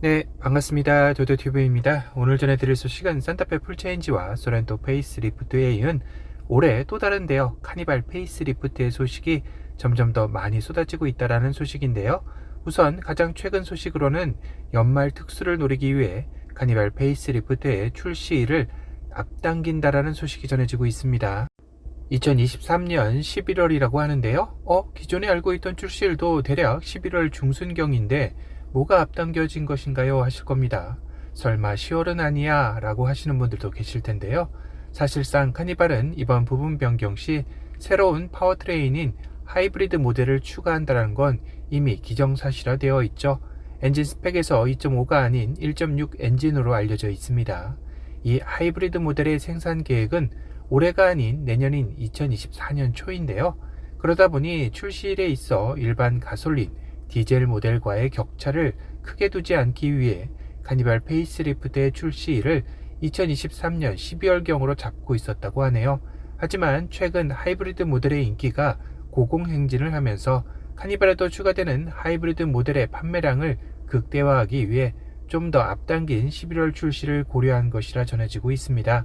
네, 반갑습니다. 도도튜브입니다. 오늘 전해드릴 소식은 산타페 풀체인지와 소렌토 페이스리프트에 이은 올해 또 다른 대여 카니발 페이스리프트의 소식이 점점 더 많이 쏟아지고 있다는 소식인데요. 우선 가장 최근 소식으로는 연말 특수를 노리기 위해 카니발 페이스리프트의 출시일을 앞당긴다라는 소식이 전해지고 있습니다. 2023년 11월이라고 하는데요. 어, 기존에 알고 있던 출시일도 대략 11월 중순경인데 뭐가 앞당겨진 것인가요? 하실 겁니다. 설마 10월은 아니야? 라고 하시는 분들도 계실 텐데요. 사실상 카니발은 이번 부분 변경 시 새로운 파워트레인인 하이브리드 모델을 추가한다는 건 이미 기정사실화 되어 있죠. 엔진 스펙에서 2.5가 아닌 1.6 엔진으로 알려져 있습니다. 이 하이브리드 모델의 생산 계획은 올해가 아닌 내년인 2024년 초인데요. 그러다 보니 출시일에 있어 일반 가솔린, 디젤 모델과의 격차를 크게 두지 않기 위해 카니발 페이스리프트의 출시일을 2023년 12월경으로 잡고 있었다고 하네요. 하지만 최근 하이브리드 모델의 인기가 고공행진을 하면서 카니발에도 추가되는 하이브리드 모델의 판매량을 극대화하기 위해 좀 더 앞당긴 11월 출시를 고려한 것이라 전해지고 있습니다.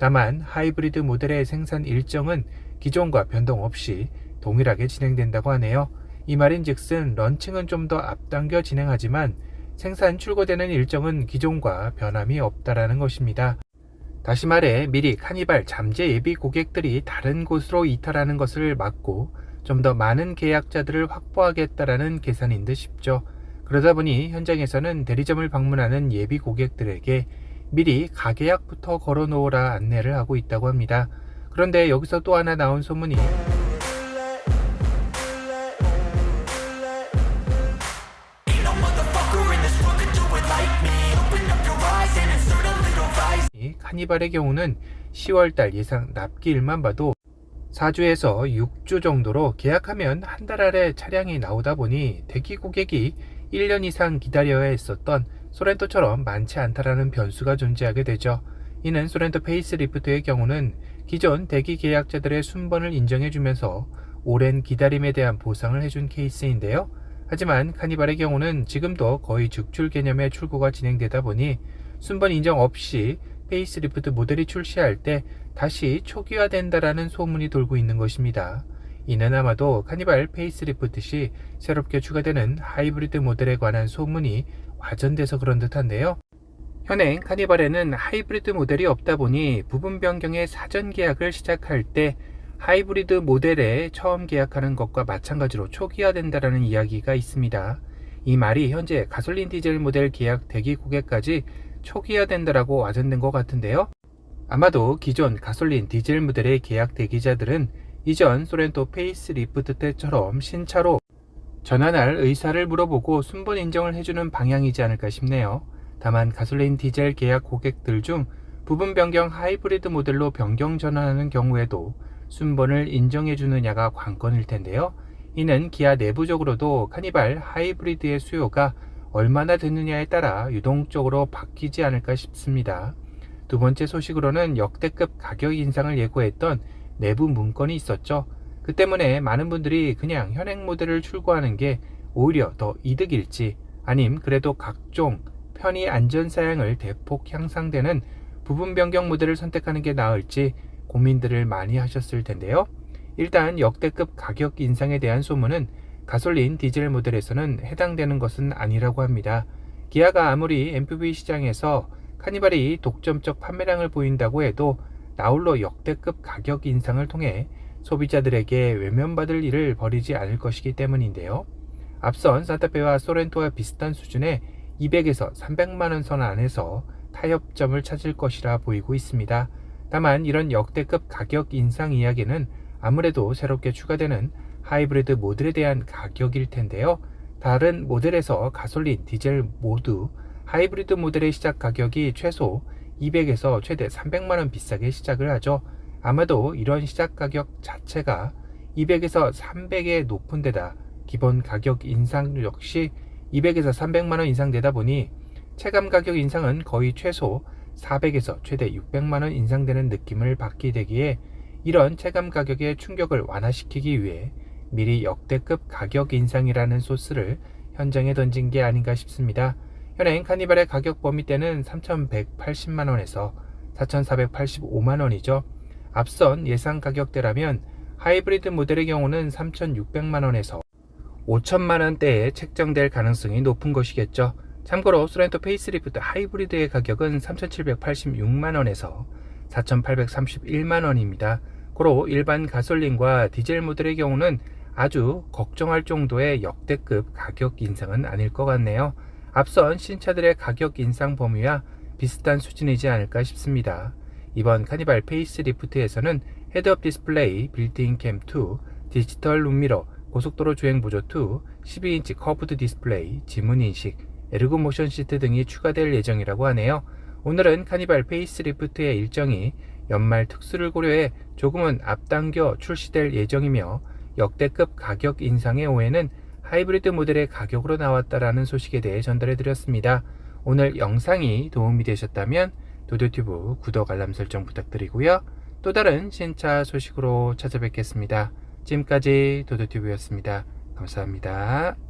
다만 하이브리드 모델의 생산 일정은 기존과 변동 없이 동일하게 진행된다고 하네요. 이 말인 즉슨 런칭은 좀 더 앞당겨 진행하지만 생산 출고되는 일정은 기존과 변함이 없다라는 것입니다. 다시 말해 미리 카니발 잠재 예비 고객들이 다른 곳으로 이탈하는 것을 막고 좀 더 많은 계약자들을 확보하겠다라는 계산인 듯 싶죠. 그러다 보니 현장에서는 대리점을 방문하는 예비 고객들에게 미리 가계약부터 걸어 놓으라 안내를 하고 있다고 합니다. 그런데 여기서 또 하나 나온 소문이 카니발의 경우는 10월달 예상 납기일만 봐도 4주에서 6주 정도로 계약하면 한달 아래 차량이 나오다 보니 대기 고객이 1년 이상 기다려야 했었던 소렌토처럼 많지 않다라는 변수가 존재하게 되죠. 이는 소렌토 페이스리프트의 경우는 기존 대기 계약자들의 순번을 인정해주면서 오랜 기다림에 대한 보상을 해준 케이스인데요. 하지만 카니발의 경우는 지금도 거의 죽출 개념의 출고가 진행되다 보니 순번 인정 없이 페이스리프트 모델이 출시할 때 다시 초기화된다라는 소문이 돌고 있는 것입니다. 이는 아마도 카니발 페이스리프트 시 새롭게 추가되는 하이브리드 모델에 관한 소문이 와전돼서 그런 듯한데요. 현행 카니발에는 하이브리드 모델이 없다 보니 부분 변경의 사전 계약을 시작할 때 하이브리드 모델에 처음 계약하는 것과 마찬가지로 초기화된다라는 이야기가 있습니다. 이 말이 현재 가솔린 디젤 모델 계약 대기 고객까지 초기화된다라고 와전된 것 같은데요. 아마도 기존 가솔린 디젤 모델의 계약 대기자들은 이전 소렌토 페이스 리프트 때처럼 신차로 전환할 의사를 물어보고 순번 인정을 해주는 방향이지 않을까 싶네요. 다만 가솔린 디젤 계약 고객들 중 부분 변경 하이브리드 모델로 변경 전환하는 경우에도 순번을 인정해 주느냐가 관건일 텐데요. 이는 기아 내부적으로도 카니발 하이브리드의 수요가 얼마나 되느냐에 따라 유동적으로 바뀌지 않을까 싶습니다. 두 번째 소식으로는 역대급 가격 인상을 예고했던 내부 문건이 있었죠. 그 때문에 많은 분들이 그냥 현행 모델을 출고하는 게 오히려 더 이득일지 아님 그래도 각종 편의 안전 사양을 대폭 향상되는 부분 변경 모델을 선택하는 게 나을지 고민들을 많이 하셨을 텐데요. 일단 역대급 가격 인상에 대한 소문은 가솔린 디젤 모델에서는 해당되는 것은 아니라고 합니다. 기아가 아무리 MPV 시장에서 카니발이 독점적 판매량을 보인다고 해도 나홀로 역대급 가격 인상을 통해 소비자들에게 외면받을 일을 벌이지 않을 것이기 때문인데요. 앞선 산타페와 소렌토와 비슷한 수준의 200에서 300만원 선 안에서 타협점을 찾을 것이라 보이고 있습니다. 다만 이런 역대급 가격 인상 이야기는 아무래도 새롭게 추가되는 하이브리드 모델에 대한 가격일 텐데요. 다른 모델에서 가솔린, 디젤 모두 하이브리드 모델의 시작 가격이 최소 200에서 최대 300만원 비싸게 시작을 하죠. 아마도 이런 시작 가격 자체가 200에서 300의 높은 데다 기본 가격 인상 역시 200에서 300만원 이상 되다 보니 체감 가격 인상은 거의 최소 400에서 최대 600만 원 인상되는 느낌을 받게 되기에 이런 체감 가격의 충격을 완화시키기 위해 미리 역대급 가격 인상이라는 소스를 현장에 던진 게 아닌가 싶습니다. 현행 카니발의 가격 범위 대는 3,180만 원에서 4,485만 원이죠. 앞선 예상 가격대라면 하이브리드 모델의 경우는 3,600만원에서 5천만원대에 책정될 가능성이 높은 것이겠죠. 참고로 소렌토 페이스리프트 하이브리드의 가격은 3,786만원에서 4,831만원입니다. 고로 일반 가솔린과 디젤 모델의 경우는 아주 걱정할 정도의 역대급 가격 인상은 아닐 것 같네요. 앞선 신차들의 가격 인상 범위와 비슷한 수준이지 않을까 싶습니다. 이번 카니발 페이스리프트에서는 헤드업 디스플레이, 빌트인 캠 2, 디지털 룸미러, 고속도로 주행 보조 2, 12인치 커브드 디스플레이, 지문 인식, 에르고 모션 시트 등이 추가될 예정이라고 하네요. 오늘은 카니발 페이스리프트의 일정이 연말 특수를 고려해 조금은 앞당겨 출시될 예정이며 역대급 가격 인상의 오해는 하이브리드 모델의 가격으로 나왔다라는 소식에 대해 전달해 드렸습니다. 오늘 영상이 도움이 되셨다면 도도튜브 구독 알람 설정 부탁드리고요. 또 다른 신차 소식으로 찾아뵙겠습니다. 지금까지 도도튜브였습니다. 감사합니다.